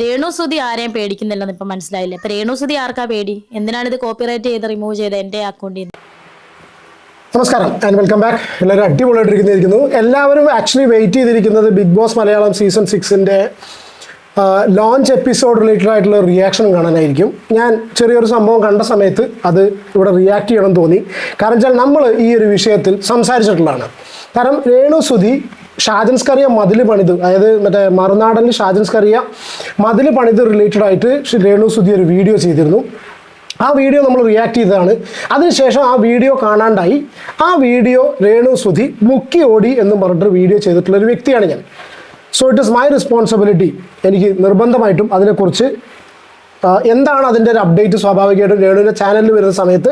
രേണു സുതി ആരെയും പേടിക്കുന്നില്ലെന്ന് ഇപ്പൊ മനസ്സിലായില്ല? ഇപ്പൊ രേണു സുതി ആർക്കാ പേടി? എന്തിനാണ് ഇത് കോപ്പിറൈറ്റ് ചെയ്ത് റിമൂവ് ചെയ്ത് എന്റെ അക്കൗണ്ടിൽ നിന്ന്? നമസ്കാരം ആൻഡ് വെൽക്കം ബാക്ക് എല്ലാവരും അടിപൊളിയായിട്ടിരിക്കുന്നു എല്ലാവരും ആക്ച്വലി വെയിറ്റ് ചെയ്തിരിക്കുന്നത് ബിഗ് ബോസ് മലയാളം സീസൺ സിക്സിന്റെ ലോഞ്ച് എപ്പിസോഡ് റിലേറ്റഡ് ആയിട്ടുള്ള റിയാക്ഷൻ കാണാനായിരിക്കും. ഞാൻ ചെറിയൊരു സംഭവം കണ്ട സമയത്ത് അത് ഇവിടെ റിയാക്ട് ചെയ്യണം തോന്നി. കാരണം വെച്ചാൽ നമ്മൾ ഈ ഒരു വിഷയത്തിൽ സംസാരിച്ചിട്ടുള്ളതാണ്. കാരണം രേണു സുധി ഷാജൻസ്കറിയ മതിൽ പണിത്. അതായത് മറ്റേ മറുനാടനിൽ ഷാജൻസ്കറിയ മതിൽ പണിത് റിലേറ്റഡ് ആയിട്ട് ശ്രീ രേണു സുധി ഒരു വീഡിയോ ചെയ്തിരുന്നു. ആ വീഡിയോ നമ്മൾ റിയാക്ട് ചെയ്തതാണ്. അതിനുശേഷം ആ വീഡിയോ കാണാണ്ടായി. ആ വീഡിയോ രേണു സുധി മുക്കി ഓടി എന്നും പറഞ്ഞിട്ട് വീഡിയോ ചെയ്തിട്ടുള്ള ഒരു വ്യക്തിയാണ് ഞാൻ. So it is my responsibility എനിക്ക് നിർബന്ധമായിട്ടും അതിനെക്കുറിച്ച് എന്താണ് അതിന്റെ ഒരു അപ്ഡേറ്റ് സ്വാഭാവികമായിട്ടും രേണുവിന്റെ ചാനലിൽ വരുന്ന സമയത്ത്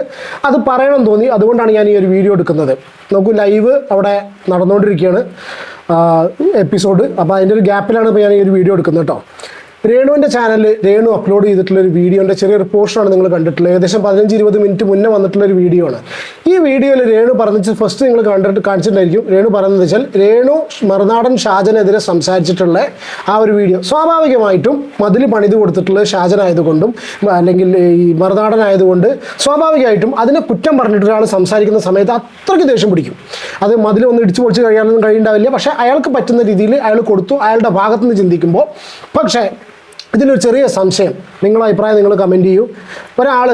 അത് പറയണം തോന്നി. അതുകൊണ്ടാണ് ഞാൻ ഈ ഒരു വീഡിയോ എടുക്കുന്നത്. നോക്കൂ ലൈവ് അവിടെ നടന്നുകൊണ്ടിരിക്കുകയാണ്. എപ്പിസോഡ്. അപ്പോൾ അതിന്റെ ഒരു ഗ്യാപ്പിലാണ് ഇപ്പോൾ ഞാൻ ഈ ഒരു വീഡിയോ എടുക്കുന്നത് കേട്ടോ. രേണുവിന്റെ ചാനലിൽ രേണു അപ്ലോഡ് ചെയ്തിട്ടുള്ള ഒരു വീഡിയോന്റെ ചെറിയൊരു പോർഷനാണ് നിങ്ങൾ കണ്ടിട്ടുള്ളത്. ഏകദേശം പതിനഞ്ച് ഇരുപത് മിനിറ്റ് മുന്നേ വന്നിട്ടുള്ള ഒരു വീഡിയോ ആണ്. ഈ വീഡിയോയിൽ രേണു പറഞ്ഞ ഫസ്റ്റ് നിങ്ങൾ കണ്ടിട്ട് കാണിച്ചിട്ടുണ്ടായിരിക്കും. രേണു പറയുന്നത് വെച്ചാൽ രേണു മറുനാടൻ ഷാജനെതിരെ സംസാരിച്ചിട്ടുള്ള ആ ഒരു വീഡിയോ സ്വാഭാവികമായിട്ടും മതിൽ പണിത് കൊടുത്തിട്ടുള്ളത് ഷാജൻ ആയതുകൊണ്ടും അല്ലെങ്കിൽ ഈ മറുനാടൻ ആയതുകൊണ്ട് സ്വാഭാവികമായിട്ടും അതിനെ കുറ്റം പറഞ്ഞിട്ട് ഒരാൾ സംസാരിക്കുന്ന സമയത്ത് അത്രയ്ക്ക് ദേഷ്യം പിടിക്കും. അത് മതിൽ ഒന്ന് ഇടിച്ചു പൊളിച്ച് കഴിയാനൊന്നും കഴിയുണ്ടാവില്ല പക്ഷേ അയാൾക്ക് പറ്റുന്ന രീതിയിൽ അയാൾ കൊടുത്തു. അയാളുടെ ഭാഗത്തുനിന്ന് ചിന്തിക്കുമ്പോൾ പക്ഷേ ഇതിലൊരു ചെറിയ സംശയം. നിങ്ങളുടെ അഭിപ്രായം നിങ്ങൾ കമന്റ് ചെയ്യൂ. ഒരാൾ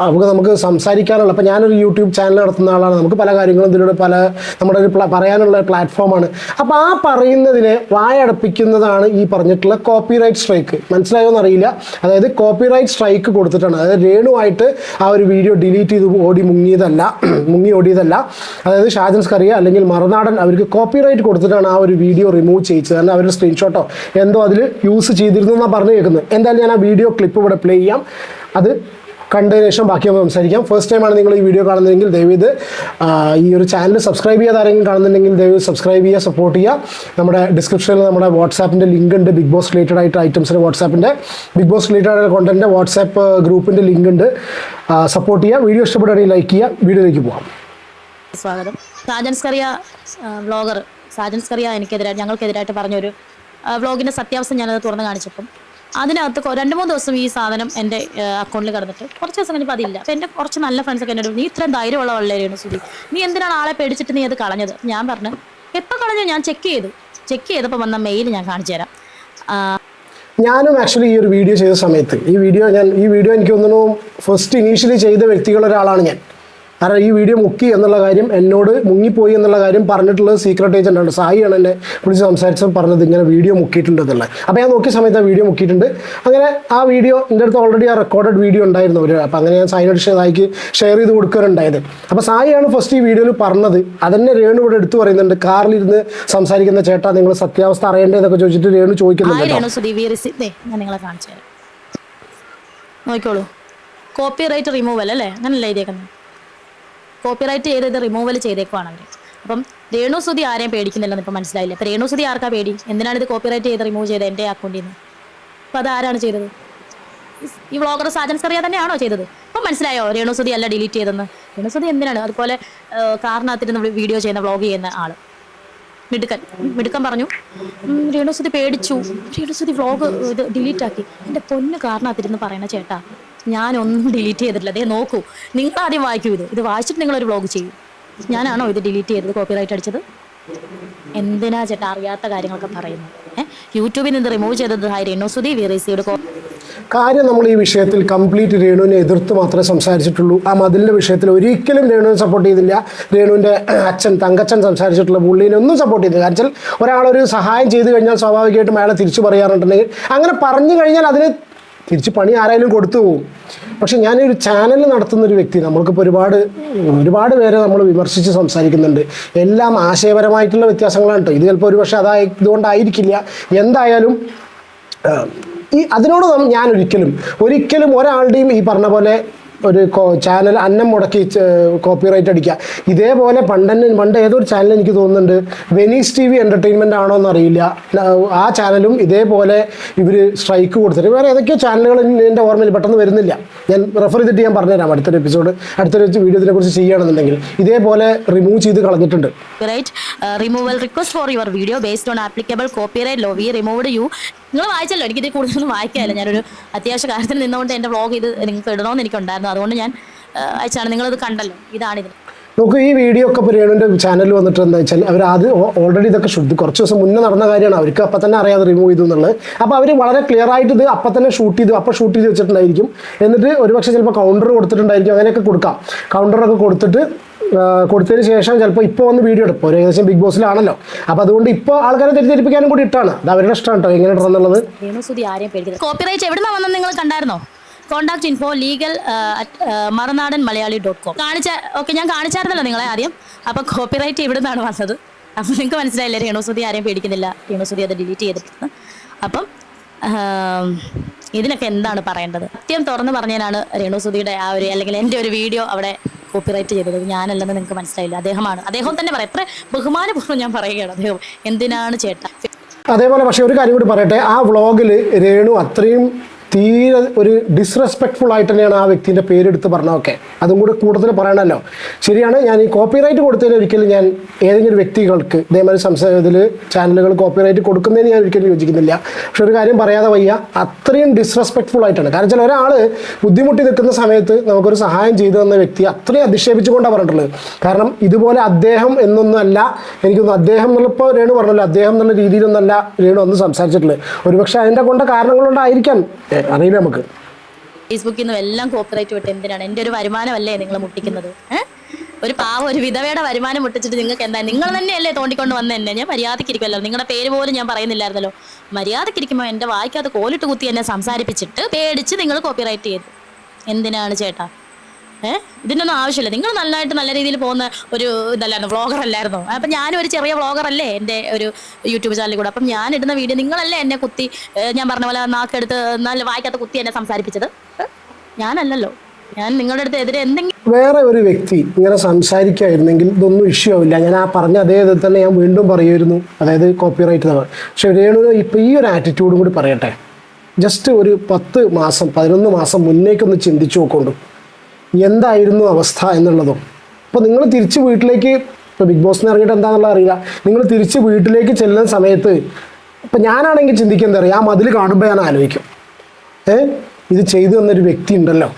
നമുക്ക് നമുക്ക് സംസാരിക്കാനുള്ള അപ്പോൾ ഞാനൊരു യൂട്യൂബ് ചാനൽ നടത്തുന്ന ആളാണ്. നമുക്ക് പല കാര്യങ്ങളും ഇതിലൂടെ പല നമ്മുടെ ഒരു പറയാനുള്ള പ്ലാറ്റ്ഫോമാണ് അപ്പോൾ ആ പറയുന്നതിനെ വായടപ്പിക്കുന്നതാണ് ഈ പറഞ്ഞിട്ടുള്ള കോപ്പിറൈറ്റ് സ്ട്രൈക്ക് മനസ്സിലായോ എന്നറിയില്ല അതായത് കോപ്പിറൈറ്റ് സ്ട്രൈക്ക് കൊടുത്തിട്ടാണ്. അതായത് രേണുവായിട്ട് ആ ഒരു വീഡിയോ ഡിലീറ്റ് ചെയ്ത് ഓടി മുങ്ങിയതല്ല മുങ്ങി ഓടിയതല്ല. അതായത് ഷാജൻസ് കറിയ അല്ലെങ്കിൽ മറുനാടൻ അവർക്ക് കോപ്പിറൈറ്റ് കൊടുത്തിട്ടാണ് ആ ഒരു വീഡിയോ റിമൂവ് ചെയ്യിച്ചത്. കാരണം അവരുടെ സ്ക്രീൻഷോട്ടോ എന്തോ അതിൽ യൂസ് ചെയ്തിരുന്നു എന്നാണ് പറഞ്ഞു കേൾക്കുന്നത്. എന്തായാലും ഞാൻ ആ വീഡിയോ ക്ലിപ്പ് ഇവിടെ പ്ലേ ചെയ്യാം. അത് കണ്ടതിന് ശേഷം ബാക്കി നമുക്ക് സംസാരിക്കാം. ഫസ്റ്റ് ടൈമാണ് നിങ്ങൾ ഈ വീഡിയോ കാണുന്നതെങ്കിൽ ദയവീത് ഈ ഒരു ചാനൽ സബ്സ്ക്രൈബ് ചെയ്യാതെ ആരെങ്കിലും കാണുന്നുണ്ടെങ്കിൽ ദയവ് സബ്സ്ക്രൈബ് ചെയ്യുക സപ്പോർട്ട് ചെയ്യുക. നമ്മുടെ ഡിസ്ക്രിപ്ഷനിൽ നമ്മുടെ വാട്സാപ്പിന്റെ ലിങ്ക് ഉണ്ട് ബിഗ് ബോസ് റിലേറ്റഡ് ആയിട്ട് ഐറ്റംസിന് വാട്സാപ്പിന്റെ ബിഗ് ബോസ് റിലേറ്റഡ് ആയിട്ട് കോണ്ടന്റ് വാട്സാപ്പ് ഗ്രൂപ്പിന്റെ ലിങ്ക് ഉണ്ട്. സപ്പോർട്ട് ചെയ്യുക. വീഡിയോ ഇഷ്ടപ്പെടുകയാണെങ്കിൽ ലൈക്ക് ചെയ്യുക. വീഡിയോയിലേക്ക് പോകാം സ്വാഗതം. കറിയ എനിക്കെതിരായിട്ട് ഞങ്ങൾക്കെതിരായിട്ട് പറഞ്ഞൊരു വ്ളോഗിന്റെ സത്യാവസ്ഥ ഞാനത് തുറന്ന് കാണിച്ചപ്പം അതിനകത്ത് രണ്ടു മൂന്ന് ദിവസം ഈ സാധനം എന്റെ അക്കൗണ്ടിൽ കടന്നിട്ട് കുറച്ച് ദിവസം കഴിഞ്ഞപ്പോൾ അതില്ല. അപ്പൊ എന്റെ കുറച്ച് നല്ല ഫ്രണ്ട്സ് ഒക്കെ എന്നോട് നീ ഇത്രയും ധൈര്യമുള്ള വള്ളേരെയാണ് സുധി. നീ എന്തിനാണ് ആളെ പേടിച്ചിട്ട് നീ അത് കളഞ്ഞത്? ഞാൻ പറഞ്ഞു എപ്പോൾ കളഞ്ഞു? ഞാൻ ചെക്ക് ചെയ്തു. ചെക്ക് ചെയ്തപ്പോൾ വന്ന മെയിൽ ഞാൻ കാണിച്ചു തരാം. ഞാനും ആക്ച്വലി ഈ ഒരു വീഡിയോ ചെയ്ത സമയത്ത് ഈ വീഡിയോ ഞാൻ ഈ വീഡിയോ എനിക്ക് തോന്നുന്നു ഫസ്റ്റ് ഇനീഷ്യലി ചെയ്ത വ്യക്തികളൊരാളാണ് ഞാൻ. കാരണം ഈ വീഡിയോ മുക്കി എന്നുള്ള കാര്യം എന്നോട് മുങ്ങിപ്പോയി എന്നുള്ള കാര്യം പറഞ്ഞിട്ടുള്ളത് സീക്രട്ട് ഏജന്റ് ആണ്. സായിയാണ് എന്നെ വിളിച്ച് സംസാരിച്ചപ്പോൾ പറഞ്ഞത് ഇങ്ങനെ വീഡിയോ മുക്കിയിട്ടുണ്ട് എന്നുള്ളത്. അപ്പോൾ ഞാൻ നോക്കിയ സമയത്ത് ആ വീഡിയോ മുക്കിയിട്ടുണ്ട്. അങ്ങനെ ആ വീഡിയോ എന്റെ അടുത്ത് ഓൾറെഡി ആ റെക്കോർഡഡ് വീഡിയോ ഉണ്ടായിരുന്നു ഒരു അപ്പോൾ അങ്ങനെ ഞാൻ സായിനോട് സായിക്ക് ഷെയർ ചെയ്ത് കൊടുക്കാറുണ്ടായത് അപ്പോൾ സായിയാണ് ഫസ്റ്റ് ഈ വീഡിയോയിൽ പറഞ്ഞത്. അതന്നെ രേണു ഇവിടെ എടുത്തു പറയുന്നുണ്ട്. കാറിലിരുന്ന് സംസാരിക്കുന്ന ചേട്ടാ നിങ്ങൾ സത്യാവസ്ഥ അറിയേണ്ടതെന്നൊക്കെ ചോദിച്ചിട്ട് രേണു ചോദിക്കുന്നുണ്ട് നോക്കിക്കോളൂ. കോപ്പി റൈറ്റ് റിമൂവൽ അല്ലേ? അങ്ങനല്ലേ എഴുതിയേക്കുന്നത്? കോപ്പി റൈറ്റ് ചെയ്ത് ഇത് റിമൂവൽ ചെയ്തേക്കുവാണ് അവർ അപ്പം രേണു സുധി ആരെയും പേടിക്കുന്നില്ലെന്ന് ഇപ്പം മനസ്സിലായില്ല? അപ്പം രേണു സുധി ആർക്കാ പേടി? എന്തിനാണ് ഇത് കോപ്പിറൈറ്റ് ചെയ്ത് റിമൂവ് ചെയ്ത് എന്റെ അക്കൗണ്ടിൽ നിന്ന് അപ്പം അത് ആരാണ് ചെയ്തത്? ഈ വ്ളോഗർ സാജൻസ് സറിയ തന്നെയാണോ ചെയ്തത്? അപ്പം മനസ്സിലായോ? രേണു സുധി അല്ല ഡിലീറ്റ് ചെയ്തെന്ന്. രേണു സുധി എന്തിനാണ്? അതുപോലെ കാറിനകത്തിരുന്ന് വീഡിയോ ചെയ്യുന്ന വ്ളോഗ് ചെയ്യുന്ന ആൾ മിടുക്കൻ. മിടുക്കൻ പറഞ്ഞു "ഉം, രേണുസുതി പേടിച്ചു. രേണുസുതി വ്ളോഗ് ഇത് ഡിലീറ്റ് ആക്കി. എന്റെ പൊന്ന് കാറിനകത്തിരുന്ന് പറയണ ചേട്ടാ ഞാനൊന്നും ഡിലീറ്റ് ചെയ്തിട്ടില്ല. അതേ നോക്കൂ. നിങ്ങൾ ആദ്യം വായിക്കൂ ഇത്. ഇത് വായിച്ചിട്ട് നിങ്ങളൊരു വ്ളോഗ് ചെയ്യും. ഞാനാണോ ഇത് ഡിലീറ്റ് ചെയ്തത് കോപ്പിറൈറ്റ് അടിച്ചത്? എന്തിനാ ചേട്ടാ അറിയാത്ത കാര്യങ്ങളൊക്കെ പറയുന്നത്? യൂട്യൂബിൽ നിന്ന് റിമൂവ് ചെയ്തത് ഹായ് രേണുസുതി വി റേസിയുടെ കാര്യം നമ്മൾ ഈ വിഷയത്തിൽ കംപ്ലീറ്റ് രേണുവിനെ എതിർത്ത് മാത്രമേ സംസാരിച്ചിട്ടുള്ളൂ. ആ മതിലിന്റെ വിഷയത്തിൽ ഒരിക്കലും രേണുവിനെ സപ്പോർട്ട് ചെയ്തില്ല. രേണുവിന്റെ അച്ഛൻ തങ്കച്ചൻ സംസാരിച്ചിട്ടുള്ള പുള്ളീനെ ഒന്നും സപ്പോർട്ട് ചെയ്തില്ല. കാരണം ഒരാളൊരു സഹായം ചെയ്തു കഴിഞ്ഞാൽ സ്വാഭാവികമായിട്ടും അയാളെ തിരിച്ചു പറയാറുണ്ടെങ്കിൽ അങ്ങനെ പറഞ്ഞു കഴിഞ്ഞാൽ അതിന് തിരിച്ച് പണി ആരായാലും കൊടുത്തു പോകും പക്ഷെ ഞാനൊരു ചാനൽ നടത്തുന്ന ഒരു വ്യക്തി നമ്മൾക്കിപ്പോൾ ഒരുപാട് ഒരുപാട് പേരെ നമ്മൾ വിമർശിച്ച് സംസാരിക്കുന്നുണ്ട്. എല്ലാം ആശയപരമായിട്ടുള്ള വ്യത്യാസങ്ങളാണ് കേട്ടോ ഇത് ചിലപ്പോൾ ഒരു പക്ഷേ അതായി ഇതുകൊണ്ടായിരിക്കില്ല. എന്തായാലും ഈ അതിനോട് ഞാൻ ഒരിക്കലും ഒരിക്കലും ഒരാളുടെയും ഈ പറഞ്ഞ പോലെ ഒരു ചാനൽ അന്നം മുടക്കി കോപ്പിറൈറ്റ് അടിക്കുക. ഇതേപോലെ പണ്ടന്നെ പണ്ട് ഏതൊരു ചാനൽ എനിക്ക് തോന്നുന്നുണ്ട് വെനീസ് ടി വി എന്റർടൈൻമെന്റ് ആണോ എന്നറിയില്ല. ആ ചാനലും ഇതേപോലെ ഇവർ സ്ട്രൈക്ക് കൊടുത്തിട്ട് വേറെ ഏതൊക്കെയോ ചാനലുകൾ എന്റെ ഓർമ്മയിൽ പെട്ടെന്ന് വരുന്നില്ല. ഞാൻ റെഫർ ചെയ്തിട്ട് ഞാൻ പറഞ്ഞുതരാം അടുത്തൊരു എപ്പിസോഡ് അടുത്തൊരു വീഡിയോ കുറിച്ച് ചെയ്യുകയാണെന്നുണ്ടെങ്കിൽ. ഇതേപോലെ റിമൂവ് ചെയ്ത് കളഞ്ഞിട്ടുണ്ട്. Removal request for your video based on applicable copyright law we removed you. നിങ്ങൾ വായിച്ചല്ലോ? എനിക്ക് ഇതിൽ കൂടുതലൊന്നും വായിക്കാനില്ല. ഞാനൊരു അത്യാവശ്യ കാര്യത്തിന് നിന്നുകൊണ്ട് എന്റെ വ്ളോഗ് ഇത് നിങ്ങൾക്ക് ഇടണമെന്ന് എനിക്കുണ്ടായിരുന്നു. അതുകൊണ്ട് ഞാൻ അയച്ചാണ്. നിങ്ങളത് കണ്ടല്ലോ. ഇതാണിത്. നമുക്ക് ഈ വീഡിയോ ഒക്കെ ഇപ്പോൾ ചാനലിൽ വന്നിട്ട് എന്താ വെച്ചാൽ അവർ ആദ്യം ഓൾറെഡി ഇതൊക്കെ ശുദ്ധി കുറച്ച് ദിവസം മുന്നേ നടന്ന കാര്യമാണ്. അവർക്ക് അപ്പം തന്നെ അറിയാതെ റിമൂവ് ചെയ്തു എന്നുള്ളത്. അപ്പോൾ അവർ വളരെ ക്ലിയർ ആയിട്ട് ഇത് അപ്പം തന്നെ ഷൂട്ട് ചെയ്തു അപ്പോൾ ഷൂട്ട് ചെയ്ത് വെച്ചിട്ടുണ്ടായിരിക്കും. എന്നിട്ട് ഒരുപക്ഷെ ചിലപ്പോൾ കൗണ്ടർ കൊടുത്തിട്ടുണ്ടായിരിക്കും. അങ്ങനെയൊക്കെ കൊടുക്കാം. കൗണ്ടറൊക്കെ കൊടുത്തിട്ട് കൊടുത്തതിന് ശേഷം ചിലപ്പോൾ ഇപ്പോൾ വന്ന് വീഡിയോ എടുപ്പോൾ ഒരു ഏകദേശം ബിഗ് ബോസിലാണല്ലോ അപ്പോൾ അതുകൊണ്ട് ഇപ്പോൾ ആൾക്കാരെ തെറ്റിദ്ധരിപ്പിക്കാനും കൂടി ഇട്ടാണ്. അത് അവരുടെ ഇഷ്ടമാണ് കേട്ടോ എങ്ങനെ ഇടണമെന്നുള്ളത് എന്നുള്ളത്? കോപ്പിറൈറ്റ് എവിടെ നിന്നാണ് വന്നത് നിങ്ങൾ കണ്ടായിരുന്നോ? Contact info legal Marunadan Malayali dot com കാണിച്ച ഓക്കെ ഞാൻ കാണിച്ചായിരുന്നല്ലോ നിങ്ങളെ ആദ്യം. അപ്പോൾ കോപ്പിറൈറ്റ് ഇവിടെ നിന്നാണ് വന്നത്. അപ്പോൾ നിങ്ങൾക്ക് മനസ്സിലായില്ലേ രേണുസുതി ആരെയും പേടിക്കുന്നില്ല. രേണുസുതി അത് ഡിലീറ്റ് ചെയ്തിട്ടുണ്ട്. അപ്പം ഇതിനൊക്കെ എന്താണ് പറയേണ്ടത്? സത്യം തുറന്ന് പറഞ്ഞതിനാണ് രേണുസുതിയുടെ ആ ഒരു അല്ലെങ്കിൽ എന്റെ ഒരു വീഡിയോ അവിടെ കോപ്പിറൈറ്റ് ചെയ്തത്. ഞാനല്ലെന്ന് നിങ്ങൾക്ക് മനസ്സിലായില്ല? അദ്ദേഹമാണ്. അദ്ദേഹം തന്നെ പറയാം എത്ര ബഹുമാനപൂർവം ഞാൻ പറയുകയാണ് അദ്ദേഹം. എന്തിനാണ് ചേട്ടാ? അതേപോലെ പക്ഷേ ഒരു കാര്യം കൂടി പറയട്ടെ. ആ വ്ളോഗിൽ രേണു അത്രയും തീരെ ഒരു ഡിസ്റെസ്പെക്ട്ഫുൾ ആയിട്ട് തന്നെയാണ് ആ വ്യക്തിന്റെ പേരെടുത്ത് പറഞ്ഞതൊക്കെ. അതും കൂടി കൂടുതൽ പറയണമല്ലോ. ശരിയാണ് ഞാൻ ഈ കോപ്പിറൈറ്റ് കൊടുത്തതിന് ഒരിക്കലും ഞാൻ ഏതെങ്കിലും വ്യക്തികൾക്ക് ഇതേമാതിരി സംസാരത്തിൽ ചാനലുകൾ കോപ്പിറൈറ്റ് കൊടുക്കുന്നതിന് ഞാൻ ഒരിക്കലും യോജിക്കുന്നില്ല. പക്ഷെ ഒരു കാര്യം പറയാതെ വയ്യ അത്രയും ഡിസ്റെസ്പെക്ട്ഫുൾ ആയിട്ടാണ്. കാരണം വെച്ചാൽ ഒരാൾ ബുദ്ധിമുട്ടി നിൽക്കുന്ന സമയത്ത് നമുക്കൊരു സഹായം ചെയ്തു തന്ന വ്യക്തി അത്രയും അധിക്ഷേപിച്ചുകൊണ്ടാണ് പറഞ്ഞിട്ടുള്ളത്. കാരണം ഇതുപോലെ അദ്ദേഹം എന്നൊന്നുമല്ല എനിക്കൊന്നും അദ്ദേഹം എന്നുള്ളപ്പോൾ രേണു പറഞ്ഞല്ലോ അദ്ദേഹം എന്നുള്ള രീതിയിലൊന്നല്ല രേണു ഒന്ന് സംസാരിച്ചിട്ടുള്ളത്. ഒരുപക്ഷെ അതിന്റെ കൊണ്ട ഏ, അറിയില്ല നമുക്ക്. ഫേസ്ബുക്കിൽ നിന്നും എല്ലാം കോപ്പറേറ്റ് വിട്ട് എന്തിനാണ്? എന്റെ ഒരു വരുമാനമല്ലേ നിങ്ങൾ മുട്ടിക്കുന്നത്? ഒരു പാവം ഒരു വിധവയുടെ വരുമാനം മുട്ടിച്ചിട്ട് നിങ്ങൾക്ക് എന്താ? നിങ്ങൾ തന്നെയല്ലേ തോണ്ടിക്കൊണ്ട് വന്ന എന്നെ? ഞാൻ മര്യാദക്കിരിക്കുമല്ലോ നിങ്ങളുടെ പേര് പോലും ഞാൻ പറയുന്നില്ലായിരുന്നല്ലോ. മര്യാദക്കിരിക്കുമ്പോൾ എന്റെ വായിക്കാത്ത കോലിട്ട് കുത്തി എന്നെ സംസാരിപ്പിച്ചിട്ട് പേടിച്ച് നിങ്ങൾ കോപ്പിറൈറ്റ് ചെയ്തു. എന്തിനാണ് ചേട്ടാ? ഏഹ് ഇതിനൊന്നും ആവശ്യമില്ല. നിങ്ങൾ നന്നായിട്ട് നല്ല രീതിയിൽ പോകുന്ന ഒരു ഇതല്ലായിരുന്നു വ്ളോഗർ അല്ലായിരുന്നു? അപ്പം ഞാനും ഒരു ചെറിയ വ്ളോഗർ അല്ലേ എന്റെ ഒരു യൂട്യൂബ് ചാനലിൽ കൂടെ. അപ്പം ഞാൻ ഇടുന്ന വീഡിയോ നിങ്ങളല്ലേ എന്നെ കുത്തി ഞാൻ പറഞ്ഞ പോലെ നാക്കെടുത്ത് നല്ല വായിക്കാത്ത കുത്തി എന്നെ സംസാരിപ്പിച്ചത്? ഞാനല്ലല്ലോ. ഞാൻ നിങ്ങളുടെ അടുത്ത് എതിരെ എന്തെങ്കിലും വേറെ ഒരു വ്യക്തി ഇങ്ങനെ സംസാരിക്കുമായിരുന്നെങ്കിൽ ഇതൊന്നും ഇഷ്യൂ ആവില്ല. ഞാൻ ആ പറഞ്ഞ അതേ ഇതിൽ തന്നെ ഞാൻ വീണ്ടും പറയുമായിരുന്നു. അതായത് കോപ്പിറൈറ്റ് തന്നെ പക്ഷെ രേണു ഇപ്പം ഈ ഒരു ആറ്റിറ്റ്യൂഡും കൂടി പറയട്ടെ. ജസ്റ്റ് ഒരു പത്ത് മാസം പതിനൊന്ന് മാസം മുന്നേക്കൊന്ന് ചിന്തിച്ചു നോക്കൊണ്ടു എന്തായിരുന്നു അവസ്ഥ എന്നുള്ളതും. അപ്പോൾ നിങ്ങൾ തിരിച്ച് വീട്ടിലേക്ക് ഇപ്പോൾ ബിഗ് ബോസിന് ഇറങ്ങിയിട്ട് എന്താണെന്നുള്ള അറിയില്ല. നിങ്ങൾ തിരിച്ച് വീട്ടിലേക്ക് ചെല്ലുന്ന സമയത്ത് ഇപ്പം ഞാനാണെങ്കിൽ ചിന്തിക്കുക എന്താ പറയുക ആ മതിൽ കാണുമ്പോൾ ഞാൻ ആലോചിക്കും. ഏ? ഇത് ചെയ്തു തന്നൊരു വ്യക്തി ഉണ്ടല്ലോ.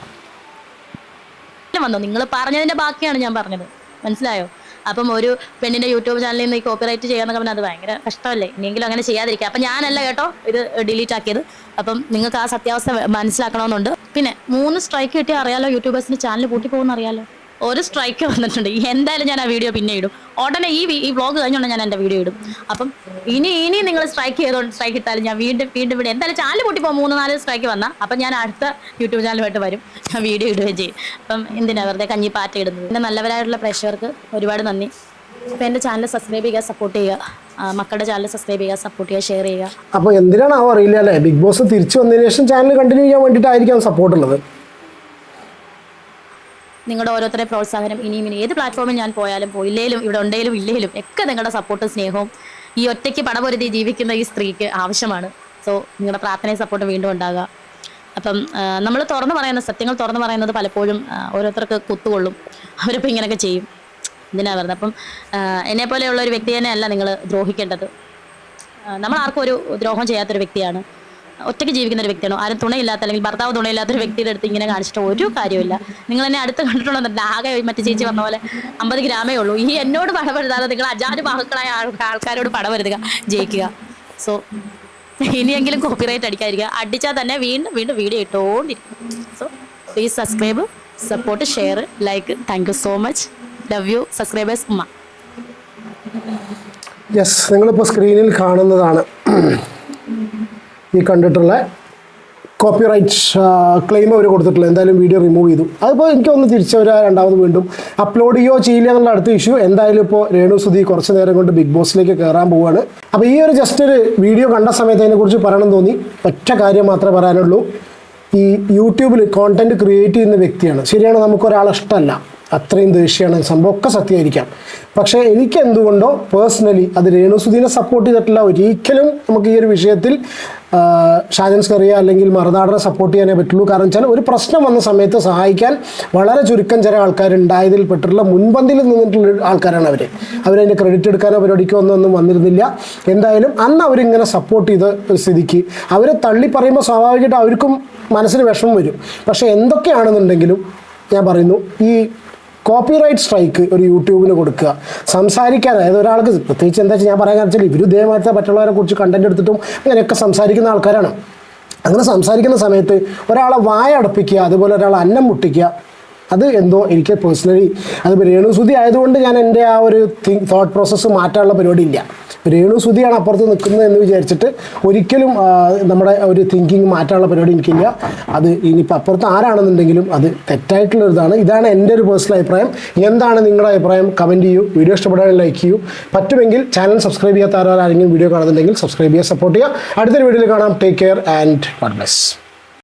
വന്നോ? നിങ്ങൾ പറഞ്ഞതിന്റെ ബാക്കിയാണ് ഞാൻ പറഞ്ഞത്. മനസ്സിലായോ? അപ്പം ഒരു പെണ്ണിന്റെ യൂട്യൂബ് ചാനലിൽ നിന്ന് ഈ കോപ്പിറൈറ്റ് ചെയ്യാന്നൊക്കെ പറഞ്ഞാൽ അത് ഭയങ്കര കഷ്ടമല്ലേ? ഇനിയെങ്കിലും അങ്ങനെ ചെയ്യാതിരിക്കുക അപ്പം ഞാനല്ല കേട്ടോ ഇത് ഡിലീറ്റ് ആക്കിയത്. അപ്പം നിങ്ങൾക്ക് ആ സത്യാവസ്ഥ മനസ്സിലാക്കണമെന്നുണ്ട്. പിന്നെ മൂന്ന് സ്ട്രൈക്ക് കിട്ടിയാൽ അറിയാലോ യൂട്യൂബേഴ്സിന് ചാനൽ പൂട്ടി പോകുമെന്ന് അറിയാലോ ഒരു സ്ട്രൈക്ക് വന്നിട്ടുണ്ട്. എന്തായാലും ഞാൻ ആ വീഡിയോ പിന്നെ ഇടും. ഉടനെ ഈ ഈ വ്ളോഗ് കഴിഞ്ഞുകൊണ്ട് ഞാൻ എന്റെ വീഡിയോ ഇടും. അപ്പം ഇനി ഇനി നിങ്ങൾ സ്ട്രൈക്ക് ചെയ്തോണ്ട് സ്ട്രൈക്ക് ഇട്ടാലും ഞാൻ വീണ്ടും വീണ്ടും വീണ്ടും എന്തായാലും ചാനൽ പൂട്ടി പോകും മൂന്ന് നാല് സ്ട്രൈക്ക് വന്നാൽ അപ്പം ഞാൻ അടുത്ത യൂട്യൂബ് ചാനലുമായിട്ട് വരും. ഞാൻ വീഡിയോ ഇടുകയും ചെയ്യും. അപ്പം എന്തിനാ വെറുതെ കഞ്ഞി പാറ്റ ഇടുന്നത്? പിന്നെ നല്ലവരായിട്ടുള്ള പ്രേക്ഷകർക്ക് ഒരുപാട് നന്ദി. അപ്പോൾ എന്റെ ചാനൽ സബ്സ്ക്രൈബ് ചെയ്യുക സപ്പോർട്ട് ചെയ്യുക. മക്കളുടെ ചാനൽ സബ്സ്ക്രൈബ് ചെയ്യുക സപ്പോർട്ട് ചെയ്യുക ഷെയർ ചെയ്യുക. അപ്പോൾ എന്തിനാണ് അറിയില്ല അല്ലേ? ബിഗ് ബോസ് തിരിച്ചു വന്നതിന് ശേഷം ചാനൽ കണ്ടിന്യൂ ചെയ്യാൻ വേണ്ടിയിട്ടായിരിക്കാം സപ്പോർട്ട് ഉള്ളത്. നിങ്ങളുടെ ഓരോരുത്തരെ പ്രോത്സാഹനം ഇനിയും ഇനി ഏത് പ്ലാറ്റ്ഫോമിൽ ഞാൻ പോയാലും പോയില്ലേലും ഇവിടെ ഉണ്ടെങ്കിലും ഇല്ലേലും ഒക്കെ നിങ്ങളുടെ സപ്പോർട്ടും സ്നേഹവും ഈ ഒറ്റയ്ക്ക് പടപൊരുതി ജീവിക്കുന്ന ഈ സ്ത്രീക്ക് ആവശ്യമാണ്. സോ നിങ്ങളുടെ പ്രാർത്ഥനയും സപ്പോർട്ടും വീണ്ടും ഉണ്ടാകുക. അപ്പം നമ്മൾ തുറന്നു പറയുന്ന സത്യങ്ങൾ തുറന്നു പറയുന്നത് പലപ്പോഴും ഓരോരുത്തർക്ക് കുത്തുകൊള്ളും. അവരിപ്പോൾ ഇങ്ങനെയൊക്കെ ചെയ്യും. എന്തിനാ പറയുന്നത് അപ്പം എന്നെ പോലെയുള്ള ഒരു വ്യക്തി തന്നെയല്ല നിങ്ങൾ ദ്രോഹിക്കേണ്ടത്. നമ്മൾ ആർക്കും ഒരു ദ്രോഹം ചെയ്യാത്തൊരു വ്യക്തിയാണ്. ഒറ്റയ്ക്ക് ജീവിക്കുന്ന ഒരു വ്യക്തിയാണ്? ആരും തുണയില്ലാത്ത അല്ലെങ്കിൽ ഭർത്താവ് തുണയില്ലാത്ത ഒരു വ്യക്തിയുടെ അടുത്ത് ഇങ്ങനെ കാണിച്ചിട്ട് ഒരു കാര്യമില്ല നിങ്ങൾ എന്നെ അടുത്ത് കണ്ടിട്ടുണ്ടെന്നുണ്ട് ആകെ മറ്റു ചേച്ചി പറഞ്ഞ പോലെ അമ്പത് ഗ്രാമേ ഉള്ളൂ. ഈ എന്നോട് പടപെടുത്താതെ നിങ്ങൾ അജാതി ബാഹുക്കളായ ആൾ- ആൾക്കാരോട് പടപെരുതുക ജയിക്കുക. സോ ഇനിയെങ്കിലും കോപ്പിറൈറ്റ് അടിക്കാതിരിക്കുക. അടിച്ചാൽ തന്നെ വീണ്ടും വീണ്ടും video ഇട്ടുകൊണ്ടിരിക്കും so please subscribe support share like thank you so much love you subscribers ഉമ്മ യെസ് നിങ്ങളിപ്പോൾ സ്ക്രീനിൽ കാണുന്നതാണ്. ഈ കണ്ടിട്ടുള്ള കോപ്പിറൈറ്റ് ക്ലെയിം അവർ കൊടുത്തിട്ടില്ല എന്തായാലും വീഡിയോ റിമൂവ് ചെയ്തു. അതിപ്പോൾ എനിക്കൊന്ന് തിരിച്ചവർ രണ്ടാമത് വീണ്ടും അപ്ലോഡ് ചെയ്യുകയോ ചെയ്യില്ല എന്നുള്ള അടുത്ത ഇഷ്യൂ എന്തായാലും ഇപ്പോൾ രേണു സുധി കുറച്ച് നേരം കൊണ്ട് ബിഗ് ബോസിലേക്ക് കയറാൻ പോവുകയാണ് അപ്പോൾ ഈ ഒരു ജസ്റ്റ് ഒരു വീഡിയോ കണ്ട സമയത്ത് അതിനെക്കുറിച്ച് പറയണമെന്ന് തോന്നി. ഒറ്റ കാര്യം മാത്രമേ പറയാനുള്ളൂ. ഈ യൂട്യൂബിൽ കോണ്ടന്റ് ക്രിയേറ്റ് ചെയ്യുന്ന വ്യക്തിയാണ്. ശരിയാണ് നമുക്കൊരാളെ ഇഷ്ടമല്ല. അത്രയും ദേഷ്യമാണ്. സംഭവം ഒക്കെ സത്യമായിരിക്കാം. പക്ഷേ എനിക്ക് എന്തുകൊണ്ടോ പേഴ്സണലി അത് രേണുസുദീനെ സപ്പോർട്ട് ചെയ്തിട്ടില്ല. ഒരിക്കലും നമുക്ക് ഈ ഒരു വിഷയത്തിൽ ഷാജൻസ് ഷാജൻ സ്കറിയ അല്ലെങ്കിൽ മറുനാടനെ സപ്പോർട്ട് ചെയ്യാനേ പറ്റുള്ളൂ. കാരണം വെച്ചാൽ ഒരു പ്രശ്നം വന്ന സമയത്ത് സഹായിക്കാൻ വളരെ ചുരുക്കം ചില ആൾക്കാരുണ്ടായതിൽ പെട്ടിട്ടുള്ള മുൻപന്തിയിൽ നിന്നിട്ടുള്ള ആൾക്കാരാണ് അവർ അവരതിന്റെ ക്രെഡിറ്റ് എടുക്കാനോ പരിപാടിക്കോ ഒന്നും ഒന്നും വന്നിരുന്നില്ല. എന്തായാലും അന്ന് അവരിങ്ങനെ സപ്പോർട്ട് ചെയ്ത സ്ഥിതിക്ക് അവരെ തള്ളി പറയുമ്പോൾ സ്വാഭാവികമായിട്ട് അവർക്കും മനസ്സിന് വിഷമം വരും. പക്ഷേ എന്തൊക്കെയാണെന്നുണ്ടെങ്കിലും ഞാൻ പറയുന്നു ഈ കോപ്പിറൈറ്റ് സ്ട്രൈക്ക് ഒരു യൂട്യൂബിന് കൊടുക്കുക. സംസാരിക്കാൻ അതായത് ഒരാൾക്ക് പ്രത്യേകിച്ച് എന്താ വെച്ചാൽ ഞാൻ പറയാൻ വെച്ചാൽ ഇവർ ഇതേമാതിരത്തെ മറ്റുള്ളവരെ കുറിച്ച് കണ്ടന്റ് എടുത്തിട്ടും അങ്ങനെയൊക്കെ സംസാരിക്കുന്ന ആൾക്കാരാണ്. അങ്ങനെ സംസാരിക്കുന്ന സമയത്ത് ഒരാളെ വായ അടപ്പിക്കുക അതുപോലെ ഒരാളെ അന്നം മുട്ടിക്കുക അത് എന്തോ എനിക്ക് പേഴ്സണലി അത് രേണുസുതി ആയതുകൊണ്ട് ഞാൻ എന്റെ ആ ഒരു തിങ്ക് തോട്ട് പ്രോസസ്സ് മാറ്റാനുള്ള പരിപാടി ഇല്ല. രേണുസുതിയാണ് അപ്പുറത്ത് നിൽക്കുന്നത് എന്ന് വിചാരിച്ചിട്ട് ഒരിക്കലും നമ്മുടെ ഒരു തിങ്കിങ് മാറ്റാനുള്ള പരിപാടി എനിക്കില്ല. അത് ഇനിയിപ്പോൾ അപ്പുറത്ത് ആരാണെന്നുണ്ടെങ്കിലും അത് തെറ്റായിട്ടുള്ള ഒരിതാണ് ഇതാണ് എന്റെ ഒരു പേഴ്സണൽ അഭിപ്രായം. എന്താണ് നിങ്ങളുടെ അഭിപ്രായം? കമന്റ് ചെയ്യൂ. വീഡിയോ ഇഷ്ടപ്പെടാൻ ലൈക്ക് ചെയ്യൂ. പറ്റുമെങ്കിൽ ചാനൽ സബ്സ്ക്രൈബ് ചെയ്യാത്ത ആരെങ്കിലും വീഡിയോ കാണുന്നുണ്ടെങ്കിൽ സബ്സ്ക്രൈബ് ചെയ്യുക സപ്പോർട്ട് ചെയ്യുക. അടുത്തൊരു വീഡിയോയിൽ കാണാം. Take care and God bless